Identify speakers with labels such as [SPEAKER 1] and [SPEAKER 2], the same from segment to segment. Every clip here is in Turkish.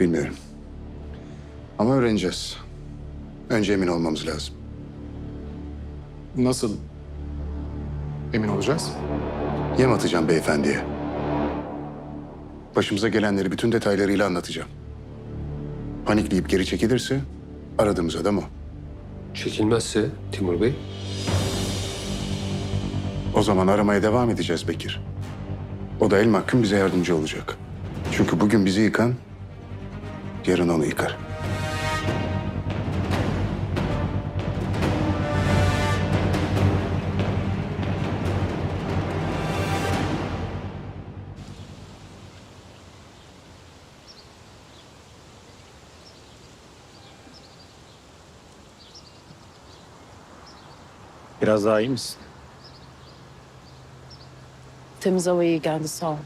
[SPEAKER 1] Bilmiyorum. Ama öğreneceğiz. Önce emin olmamız lazım.
[SPEAKER 2] Nasıl emin olacağız?
[SPEAKER 1] Yem atacağım beyefendiye. Başımıza gelenleri bütün detaylarıyla anlatacağım. Panikleyip geri çekilirse aradığımız adam o.
[SPEAKER 3] Çekilmezse Timur Bey
[SPEAKER 1] O zaman aramaya devam edeceğiz Bekir. O da el mahkum bize yardımcı olacak. Çünkü bugün bizi yıkan, yarın onu yıkar.
[SPEAKER 4] Biraz daha iyi misin?
[SPEAKER 5] Temiz hava iyi geldi sağ ol.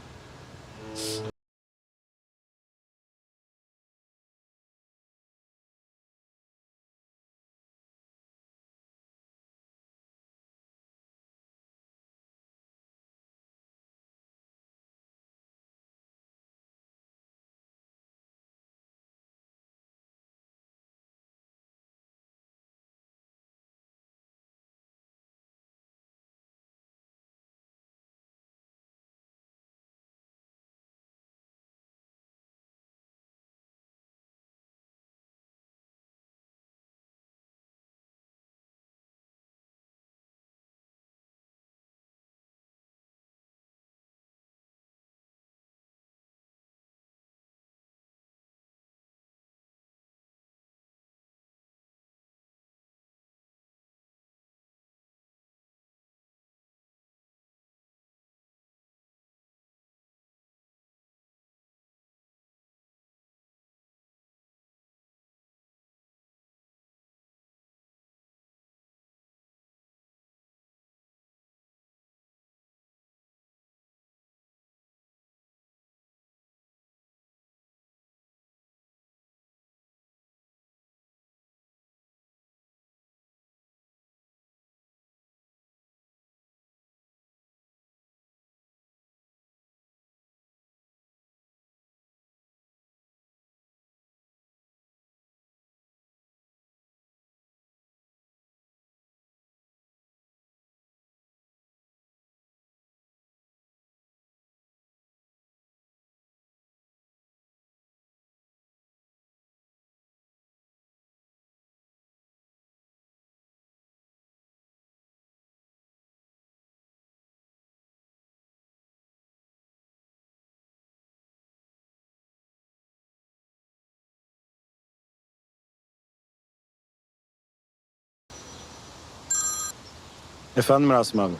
[SPEAKER 4] Efendim Rasim abi.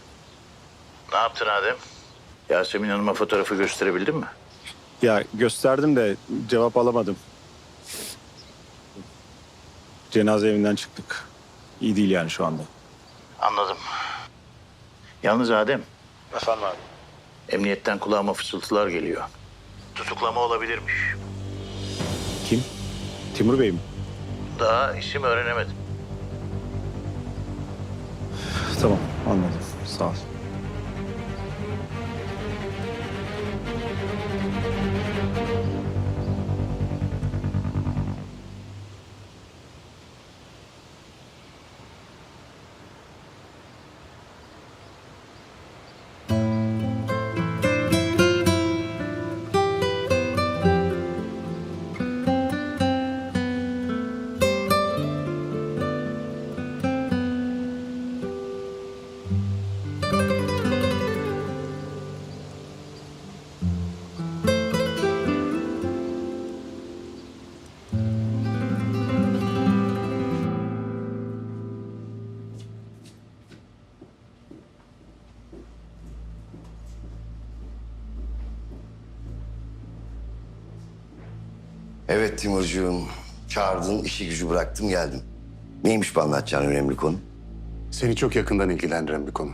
[SPEAKER 6] Ne yaptın Adem? Yasemin Hanım'a fotoğrafı gösterebildin mi?
[SPEAKER 4] Ya gösterdim de cevap alamadım. Cenaze evinden çıktık. İyi değil yani şu anda.
[SPEAKER 6] Anladım. Yalnız Adem,
[SPEAKER 4] Efendim abi.
[SPEAKER 6] emniyetten kulağıma fısıltılar geliyor. Tutuklama olabilirmiş.
[SPEAKER 4] Kim? Timur Bey mi?
[SPEAKER 6] Daha isim öğrenemedim.
[SPEAKER 4] Tamam anladım. Sağ ol.
[SPEAKER 7] Evet Timurcuğum. Çağırdın, işi gücü bıraktım geldim. Neymiş bu anlatacağın önemli konu?
[SPEAKER 1] Seni çok yakından ilgilendiren bir konu.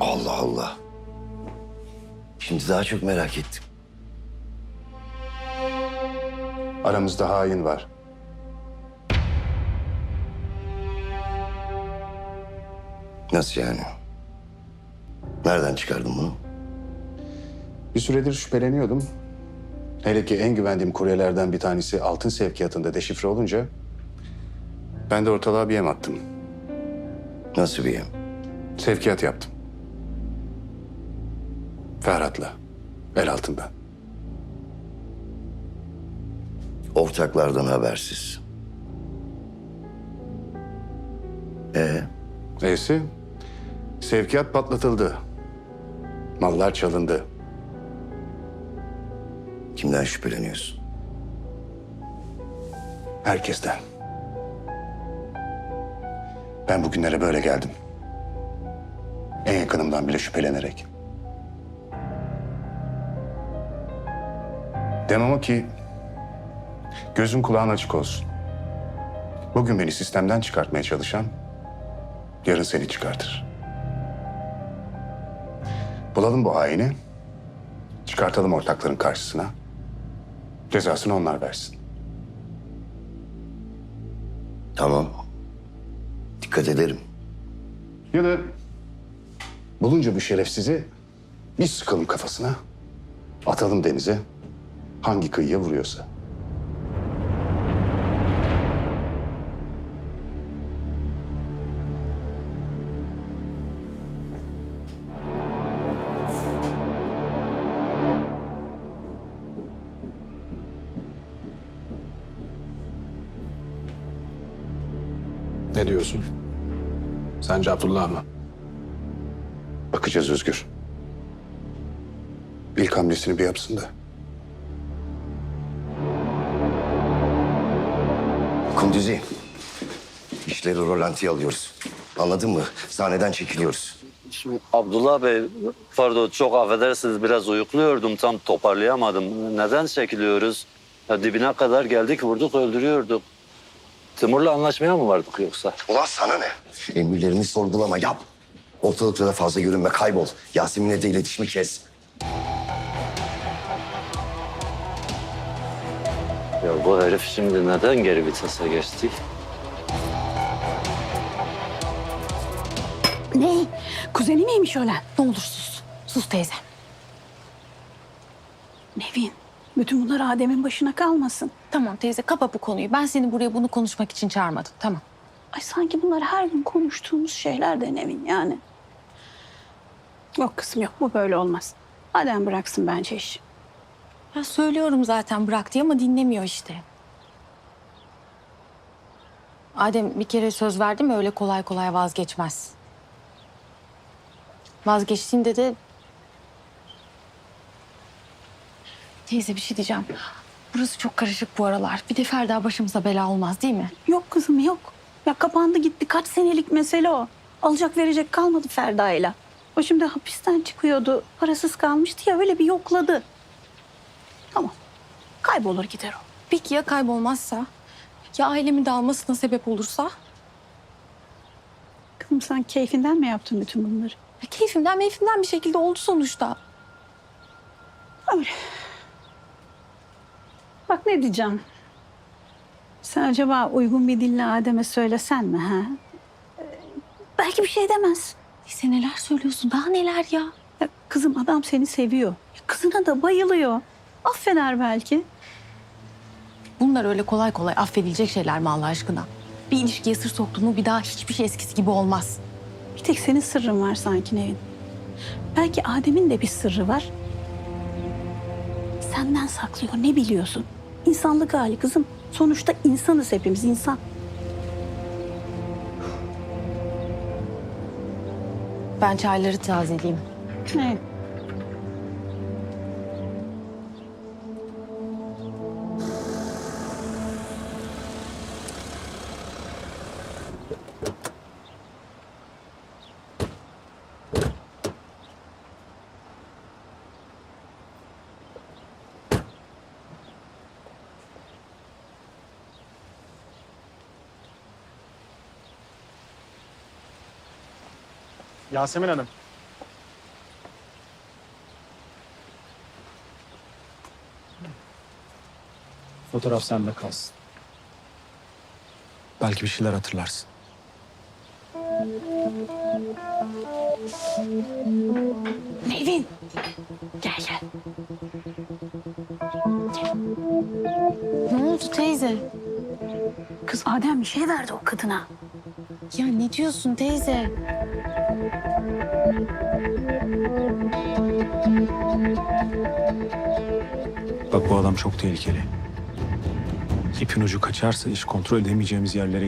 [SPEAKER 7] Allah Allah. Şimdi daha çok merak ettim.
[SPEAKER 1] Aramızda hain var.
[SPEAKER 7] Nasıl yani? Nereden çıkardın bunu?
[SPEAKER 1] Bir süredir şüpheleniyordum. Hele ki en güvendiğim kuryelerden bir tanesi altın sevkiyatında deşifre olunca... ...ben de ortalığa bir yem attım.
[SPEAKER 7] Nasıl bir yem?
[SPEAKER 1] Sevkiyat yaptım. Ferhat'la. El altından.
[SPEAKER 7] Ortaklardan habersiz. Ee,
[SPEAKER 1] Neyse, sevkiyat patlatıldı. Mallar çalındı.
[SPEAKER 7] Kimden şüpheleniyorsun?
[SPEAKER 1] Herkesten. Ben bugünlere böyle geldim. En yakınımdan bile şüphelenerek. Demem o ki gözün kulağın açık olsun. Bugün beni sistemden çıkartmaya çalışan yarın seni çıkartır. Bulalım bu haini. Çıkartalım ortakların karşısına. Cezasını onlar versin.
[SPEAKER 7] Tamam. Dikkat ederim.
[SPEAKER 1] Ya da bulunca bu şerefsizi bir sıkalım kafasına. Atalım denize. Hangi kıyıya vuruyorsa.
[SPEAKER 2] Ne diyorsun? Sence Abdullah mı?
[SPEAKER 1] Bakacağız Özgür. İlk hamlesini bir yapsın da.
[SPEAKER 7] Kunduzi. İşleri rolantiye alıyoruz. Anladın mı? Sahneden çekiliyoruz.
[SPEAKER 8] Şimdi Abdullah Bey, pardon çok affedersiniz biraz uyukluyordum tam toparlayamadım. Neden çekiliyoruz? Ya dibine kadar geldik vurduk öldürüyorduk. Timur'la anlaşmaya mı vardık yoksa?
[SPEAKER 7] Ulan sana ne? Emirlerini sorgulama yap. Ortalıkta da fazla görünme kaybol. Yasemin'le de iletişimi kes.
[SPEAKER 8] Ya bu herif şimdi neden geri vitese geçti?
[SPEAKER 9] Ne? Kuzeni miymiş ölen? Ne olur sus. Sus teyze. Nevin, bütün bunlar Adem'in başına kalmasın.
[SPEAKER 5] Tamam teyze kapa bu konuyu. Ben seni buraya bunu konuşmak için çağırmadım. Tamam.
[SPEAKER 9] Ay sanki bunlar her gün konuştuğumuz şeyler de Nevin yani. Yok kızım yok bu böyle olmaz. Adem bıraksın bence işi.
[SPEAKER 5] Ya söylüyorum zaten bırak diye ama dinlemiyor işte. Adem bir kere söz verdi mi öyle kolay kolay vazgeçmez. Vazgeçtiğinde de... Teyze bir şey diyeceğim. Burası çok karışık bu aralar. Bir de Ferda başımıza bela olmaz değil mi?
[SPEAKER 9] Yok kızım yok. Ya kapandı gitti kaç senelik mesele o. Alacak verecek kalmadı Ferda'yla. O şimdi hapisten çıkıyordu. Parasız kalmıştı ya öyle bir yokladı. Tamam. Kaybolur gider o.
[SPEAKER 5] Peki ya kaybolmazsa? Ya ailemin dağılmasına sebep olursa?
[SPEAKER 9] Kızım sen keyfinden mi yaptın bütün bunları?
[SPEAKER 5] Ya keyfimden meyfimden bir şekilde oldu sonuçta.
[SPEAKER 9] Öyle. Bak ne diyeceğim. Sen acaba uygun bir dille Adem'e söylesen mi ha? Ee, belki bir şey demez.
[SPEAKER 5] Neyse neler söylüyorsun daha neler ya?
[SPEAKER 9] Ya kızım adam seni seviyor. Ya kızına da bayılıyor. Affeder belki.
[SPEAKER 5] Bunlar öyle kolay kolay affedilecek şeyler mi Allah aşkına? Bir ilişkiye sır soktun mu bir daha hiçbir şey eskisi gibi olmaz.
[SPEAKER 9] Bir tek senin sırrın var sanki Nevin. Belki Adem'in de bir sırrı var. Senden saklıyor ne biliyorsun? İnsanlık hali kızım. Sonuçta insanız hepimiz insan.
[SPEAKER 5] Ben çayları tazeleyeyim.
[SPEAKER 9] Evet.
[SPEAKER 4] Yasemin Hanım. Fotoğraf sende kalsın. Belki bir şeyler hatırlarsın.
[SPEAKER 9] Nevin. Gel gel.
[SPEAKER 5] Ne oldu teyze?
[SPEAKER 9] Kız Adem bir şey verdi o kadına.
[SPEAKER 5] Ya ne diyorsun teyze?
[SPEAKER 4] Bak bu adam çok tehlikeli. İpin ucu kaçarsa iş kontrol edemeyeceğimiz yerlere